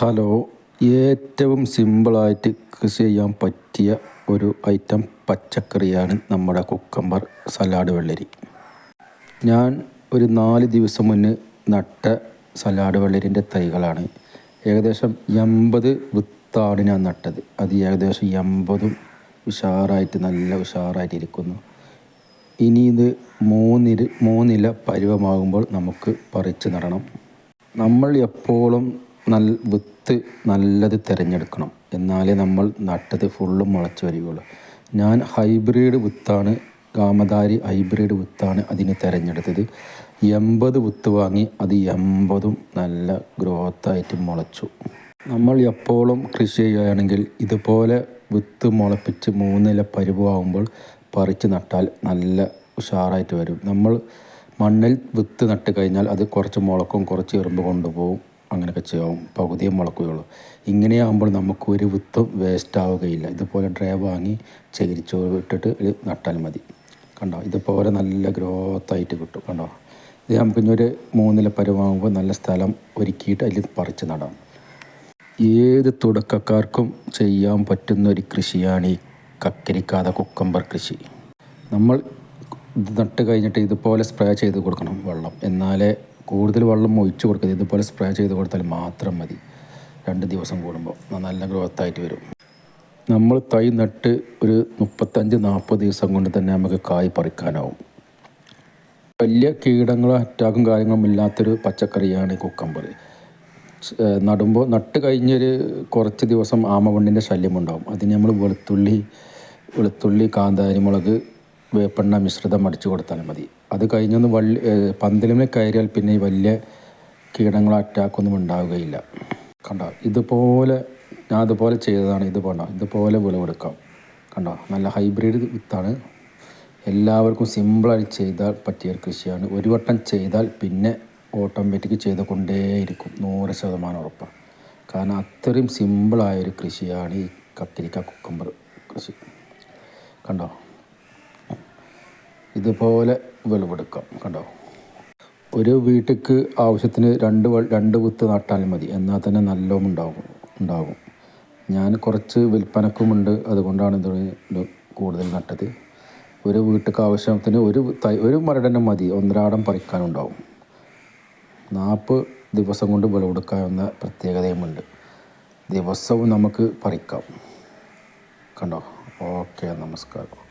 Hello ഏറ്റവും സിമ്പിളായിട്ട് കൃഷി ചെയ്യാൻ പറ്റിയ ഒരു ഐറ്റം പച്ചക്കറിയാണ് നമ്മുടെ കുക്കമ്പർ സലാഡ് വെള്ളരി. ഞാൻ ഒരു നാല് ദിവസം മുന്നേ നട്ട സലാഡ് വെള്ളരിന്റെ തൈകളാണ്. ഏകദേശം എൺപത് വിത്താണ് ഞാൻ നട്ടത്. അത് ഏകദേശം എൺപതും ഉഷാറായിട്ട് നല്ല ഉഷാറായിട്ട് ഇരിക്കുന്നു ഇനി ഇത് മൂന്നിര മൂന്നില പരുവമാകുമ്പോൾ നമുക്ക് പറിച്ച് നടണം. നമ്മൾ എപ്പോഴും നല്ല വിത്ത് നല്ലത് തിരഞ്ഞെടുക്കണം. എന്നാലേ നമ്മൾ നട്ടത് ഫുള്ളും മുളച്ച് വരികയുള്ളൂ. ഞാൻ ഹൈബ്രിഡ് വിത്താണ് കാമധാരി ഹൈബ്രിഡ് വിത്താണ് അതിന് തിരഞ്ഞെടുത്തത്. എൺപത് വിത്ത് വാങ്ങി അത് എൺപതും നല്ല ഗ്രോത്തായിട്ട് മുളച്ചു. നമ്മൾ എപ്പോഴും കൃഷി ചെയ്യുകയാണെങ്കിൽ ഇതുപോലെ വിത്ത് മുളപ്പിച്ച് മൂന്നില പരുവാകുമ്പോൾ പറിച്ച് നട്ടാൽ നല്ല ഉഷാറായിട്ട് വരും. നമ്മൾ മണ്ണിൽ വിത്ത് നട്ട് കഴിഞ്ഞാൽ അത് കുറച്ച് മുളക്കും കുറച്ച് എറുമ്പ് കൊണ്ടുപോകും. അങ്ങനെയൊക്കെ ചെയ്യാവും. പകുതിയെ മുളക്കുകയുള്ളൂ. ഇങ്ങനെയാകുമ്പോൾ നമുക്ക് ഒരു വിത്തും വേസ്റ്റ് ആവുകയില്ല. ഇതുപോലെ ഡ്രൈ വാങ്ങി ചകിരിച്ചോ ഇട്ടിട്ട് നട്ടാൽ മതി. കണ്ടോ? ഇതുപോലെ നല്ല ഗ്രോത്തായിട്ട് കിട്ടും. കണ്ടോ? ഇത് നമുക്ക് ഇനി ഒരു മൂന്നില പരുവാകുമ്പോൾ നല്ല സ്ഥലം ഒരുക്കിയിട്ട് അതിൽ പറിച്ച് നടാം. ഏത് തുടക്കക്കാർക്കും ചെയ്യാൻ പറ്റുന്ന ഒരു കൃഷിയാണ് ഈ കക്കരിക്കാത കുക്കമ്പർ കൃഷി. നമ്മൾ ഇത് നട്ട് കഴിഞ്ഞിട്ട് ഇതുപോലെ സ്പ്രേ ചെയ്ത് കൊടുക്കണം വെള്ളം. എന്നാലേ കൂടുതൽ വെള്ളം ഒഴിച്ച് കൊടുക്കരുത് ഇതുപോലെ സ്പ്രേ ചെയ്ത് കൊടുത്താൽ മാത്രം മതി. രണ്ട് ദിവസം കൂടുമ്പോൾ. നല്ല ഗ്രോത്തായിട്ട് വരും. നമ്മൾ തൈ നട്ട് ഒരു മുപ്പത്തഞ്ച് നാൽപ്പത് ദിവസം കൊണ്ട് തന്നെ നമുക്ക് കായ് പറിക്കാനാവും. വലിയ കീടങ്ങളോ അറ്റാക്കും കാര്യങ്ങളും ഇല്ലാത്തൊരു പച്ചക്കറിയാണ് കുക്കമ്പർ നടുമ്പോൾ നട്ട് കഴിഞ്ഞൊരു കുറച്ച് ദിവസം ആമവണ്ണിന്റെ ശല്യമുണ്ടാവും അതിന് നമ്മൾ വെളുത്തുള്ളി വെളുത്തുള്ളി കാന്താരി മുളക് വേപ്പെണ്ണ മിശ്രിതം അടിച്ചു കൊടുത്താൽ മതി. അത് കഴിഞ്ഞൊന്ന് വള്ളി പന്തലുമേ കയറിയാൽ പിന്നെ ഈ വലിയ കീടങ്ങളോ അറ്റാക്കൊന്നും ഉണ്ടാവുകയില്ല. കണ്ടോ? ഇതുപോലെ ഞാൻ അതുപോലെ ചെയ്തതാണ് ഇത് വേണ്ട. ഇതുപോലെ വിളവെടുക്കാം കണ്ടോ? നല്ല ഹൈബ്രിഡ് വിത്താണ്. എല്ലാവർക്കും സിമ്പിളായി ചെയ്താൽ പറ്റിയ കൃഷിയാണ്. ഒരു വട്ടം ചെയ്താൽ പിന്നെ ഓട്ടോമാറ്റിക് ചെയ്ത് കൊണ്ടേയിരിക്കും നൂറ് ശതമാനം ഉറപ്പാണ് കാരണം അത്രയും സിമ്പിളായൊരു കൃഷിയാണ് ഈ കത്തിരിക്ക കുക്കമ്പർ കൃഷി. കണ്ടോ? ഇതുപോലെ വിളവെടുക്കാം കണ്ടോ? ഒരു വീട്ടിക്ക് ആവശ്യത്തിന് രണ്ട് രണ്ട് വിത്ത് നട്ടാൽ മതി. എന്നാൽ തന്നെ നല്ലോണം ഉണ്ടാകും ഉണ്ടാകും ഞാൻ കുറച്ച് വിൽപ്പനക്കുമുണ്ട്. അതുകൊണ്ടാണ് ഇത് കൂടുതൽ നട്ടത്. ഒരു വീട്ടിക്ക് ആവശ്യത്തിന് ഒരു തൈ ഒരു മരടനം മതി. ഒന്നരാടം പറിക്കാനുണ്ടാവും. നാൽപ്പത് ദിവസം കൊണ്ട് വിളവെടുക്കാവുന്ന പ്രത്യേകതയുമുണ്ട്. ദിവസവും നമുക്ക് പറിക്കാം. കണ്ടോ? ഓക്കെ നമസ്കാരം.